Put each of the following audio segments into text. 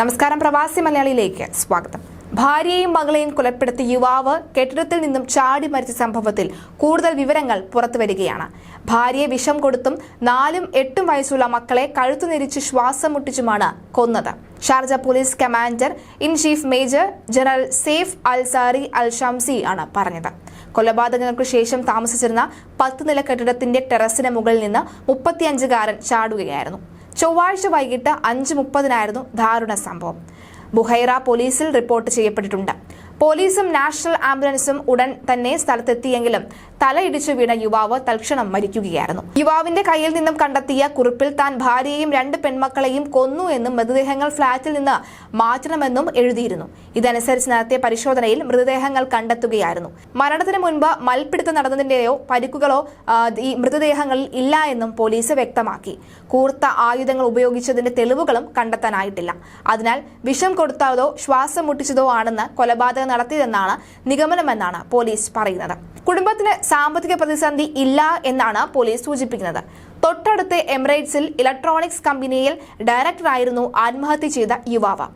നമസ്കാരം പ്രവാസി മലയാളിയിലേക്ക് സ്വാഗതം. ഭാര്യയും മകളെയും കൊലപ്പെടുത്തിയ യുവാവ് കെട്ടിടത്തിൽ നിന്നും ചാടി മരിച്ച സംഭവത്തിൽ കൂടുതൽ വിവരങ്ങൾ പുറത്തുവരികയാണ്. ഭാര്യയെ വിഷം കൊടുത്തും നാലും എട്ടും വയസ്സുള്ള മക്കളെ കഴുത്തുനിരിച്ച് ശ്വാസം മുട്ടിച്ചുമാണ് കൊന്നത്. Sharjah police commander in chief major general Saif Al Zari Al Shamsi ആണ് പറഞ്ഞത്. കൊലപാതകങ്ങൾക്ക് ശേഷം താമസിച്ചിരുന്ന പത്ത് നില കെട്ടിടത്തിന്റെ ടെറസിന് മുകളിൽ നിന്ന് മുപ്പത്തിയഞ്ചുകാരൻ ചാടുകയായിരുന്നു. ചൊവ്വാഴ്ച വൈകിട്ട് അഞ്ച് മുപ്പതിനായിരുന്നു ദാരുണ സംഭവം. ബുഹൈറ പോലീസിൽ റിപ്പോർട്ട് ചെയ്യപ്പെട്ടിട്ടുണ്ട്. പോലീസും നാഷണൽ ആംബുലൻസും ഉടൻ തന്നെ സ്ഥലത്തെത്തിയെങ്കിലും തലയിടിച്ചു വീണ യുവാവ് തൽക്ഷണം മരിക്കുകയായിരുന്നു. യുവാവിന്റെ കയ്യിൽ നിന്നും കണ്ടെത്തിയ കുറിപ്പിൽ താൻ ഭാര്യയെയും രണ്ട് പെൺമക്കളെയും കൊന്നു എന്നും മൃതദേഹങ്ങൾ ഫ്ളാറ്റിൽ നിന്ന് മാറ്റണമെന്നും എഴുതിയിരുന്നു. ഇതനുസരിച്ച് നടത്തിയ പരിശോധനയിൽ മൃതദേഹങ്ങൾ കണ്ടെത്തുകയായിരുന്നു. മരണത്തിന് മുൻപ് മൽപ്പിടുത്തം നടന്നതിന്റെയോ പരിക്കുകളോ ഈ മൃതദേഹങ്ങളിൽ ഇല്ല എന്നും പോലീസ് വ്യക്തമാക്കി. കൂർത്ത ആയുധങ്ങൾ ഉപയോഗിച്ചതിന്റെ തെളിവുകളും കണ്ടെത്താനായിട്ടില്ല. അതിനാൽ വിഷം കൊടുത്തതോ ശ്വാസം മുട്ടിച്ചതോ ആണെന്ന് കൊലപാതകം നടത്തിയതെന്നാണ് നിഗമനമെന്നാണ് പോലീസ് പറയുന്നത്. കുടുംബത്തിന് സാമ്പത്തിക പ്രതിസന്ധി ഇല്ല എന്നാണ് പോലീസ് സൂചിപ്പിക്കുന്നത്. തൊട്ടടുത്ത് എമിറേറ്റ്സിൽ ഇലക്ട്രോണിക്സ് കമ്പനിയിൽ ഡയറക്ടറായിരുന്നു ആത്മഹത്യ ചെയ്ത യുവാവ്.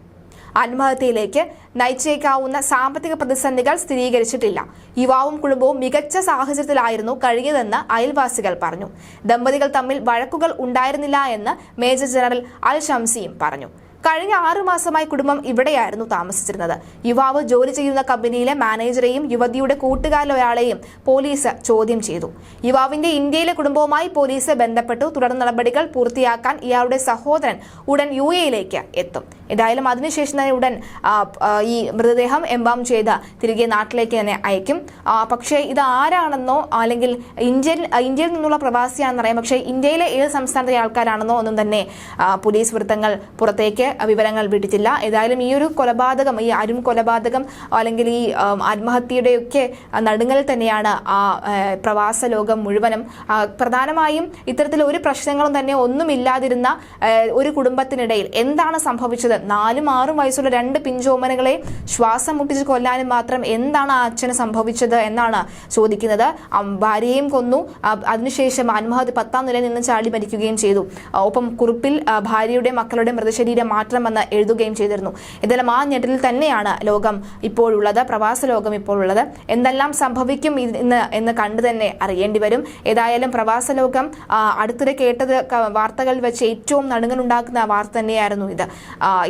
ആത്മഹത്യയിലേക്ക് നയിച്ചേക്കാവുന്ന സാമ്പത്തിക പ്രതിസന്ധികൾ സ്ഥിരീകരിച്ചിട്ടില്ല. യുവാവും കുടുംബവും മികച്ച സാഹചര്യത്തിലായിരുന്നു കഴിഞ്ഞതെന്ന് അയൽവാസികൾ പറഞ്ഞു. ദമ്പതികൾ തമ്മിൽ വഴക്കുകൾ ഉണ്ടായിരുന്നില്ല എന്ന് മേജർ ജനറൽ അൽ ഷംസിയും പറഞ്ഞു. കഴിഞ്ഞ ആറു മാസമായി കുടുംബം ഇവിടെയായിരുന്നു താമസിച്ചിരുന്നത്. യുവാവ് ജോലി ചെയ്യുന്ന കമ്പനിയിലെ മാനേജറെയും യുവതിയുടെ കൂട്ടുകാരിലൊരാളെയും പോലീസ് ചോദ്യം ചെയ്തു. യുവാവിന്റെ ഇന്ത്യയിലെ കുടുംബവുമായി പോലീസ് ബന്ധപ്പെട്ടു. തുടർ നടപടികൾ പൂർത്തിയാക്കാൻ ഇയാളുടെ സഹോദരൻ ഉടൻ യു എയിലേക്ക് എത്തും. എന്തായാലും അതിനുശേഷം തന്നെ ഉടൻ ഈ മൃതദേഹം എംബാം ചെയ്ത് തിരികെ നാട്ടിലേക്ക് തന്നെ അയക്കും. പക്ഷേ ഇത് ആരാണെന്നോ അല്ലെങ്കിൽ ഇന്ത്യൻ ഇന്ത്യയിൽ നിന്നുള്ള പ്രവാസിയാണെന്നറിയാം. പക്ഷേ ഇന്ത്യയിലെ ഏത് സംസ്ഥാനത്തെ ആൾക്കാരാണെന്നോ ഒന്നും തന്നെ പോലീസ് വൃത്തങ്ങൾ പുറത്തേക്ക് വിവരങ്ങൾ വിട്ടിട്ടില്ല. ഏതായാലും ഈ ഒരു കൊലപാതകം ഈ അരും കൊലപാതകം അല്ലെങ്കിൽ ഈ ആത്മഹത്യയുടെയൊക്കെ നടുങ്ങൽ തന്നെയാണ് ആ പ്രവാസ ലോകം മുഴുവനും. പ്രധാനമായും ഇത്തരത്തിൽ ഒരു പ്രശ്നങ്ങളും തന്നെ ഒന്നുമില്ലാതിരുന്ന ഒരു കുടുംബത്തിനിടയിൽ എന്താണ് സംഭവിച്ചത്? നാലും ആറും വയസ്സുള്ള രണ്ട് പിഞ്ചോമനകളെ ശ്വാസം മുട്ടിച്ച് കൊല്ലാനും മാത്രം എന്താണ് ആ അച്ഛന് സംഭവിച്ചത് എന്നാണ് ചോദിക്കുന്നത്. ഭാര്യയും കൊന്നു. അതിനുശേഷം ആത്മഹത്യ പത്താം നിലയിൽ നിന്ന് ചാടി മരിക്കുകയും ചെയ്തു. ഒപ്പം കുറിപ്പിൽ ഭാര്യയുടെ മക്കളുടെ മൃതശരീരം മാറ്റണമെന്ന് എഴുതുകയും ചെയ്തിരുന്നു. ഇതെല്ലാം ആ ഞെട്ടലിൽ തന്നെയാണ് ലോകം ഇപ്പോഴുള്ളത് പ്രവാസ ലോകം ഇപ്പോഴുള്ളത്. എന്തെല്ലാം സംഭവിക്കും ഇന്ന് എന്ന് കണ്ടു തന്നെ അറിയേണ്ടി വരും. ഏതായാലും പ്രവാസ ലോകം അടുത്തിടെ കേട്ടത് വാർത്തകൾ വെച്ച് ഏറ്റവും നടുങ്ങലുണ്ടാക്കുന്ന വാർത്ത തന്നെയായിരുന്നു ഇത്.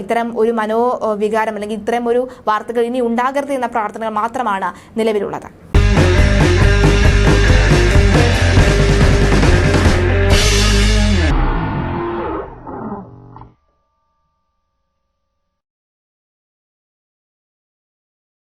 ഇത്തരം ഒരു മനോവികാരം അല്ലെങ്കിൽ ഇത്തരം ഒരു വാർത്തകൾ ഇനി ഉണ്ടാകരുത് എന്ന പ്രാർത്ഥനകൾ മാത്രമാണ് നിലവിലുള്ളത്.